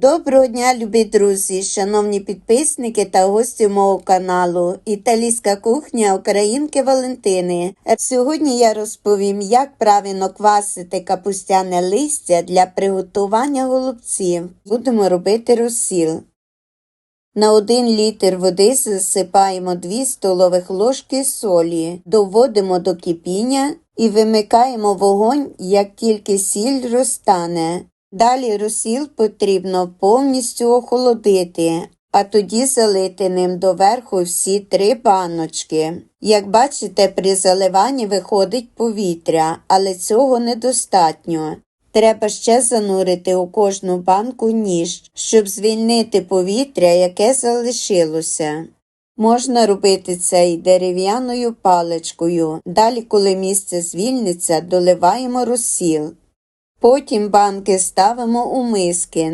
Доброго дня, любі друзі, шановні підписники та гості мого каналу Італійська кухня Українки Валентини. Сьогодні я розповім, як правильно квасити капустяне листя для приготування голубців. Будемо робити розсіл. На 1 літр води засипаємо 2 столових ложки солі, доводимо до кипіння і вимикаємо вогонь, як тільки сіль розтане. Далі розсіл потрібно повністю охолодити, а тоді залити ним доверху всі три баночки. Як бачите, при заливанні виходить повітря, але цього недостатньо. Треба ще занурити у кожну банку ніж, щоб звільнити повітря, яке залишилося. Можна робити це й дерев'яною паличкою. Далі, коли місце звільниться, доливаємо розсіл. Потім банки ставимо у миски,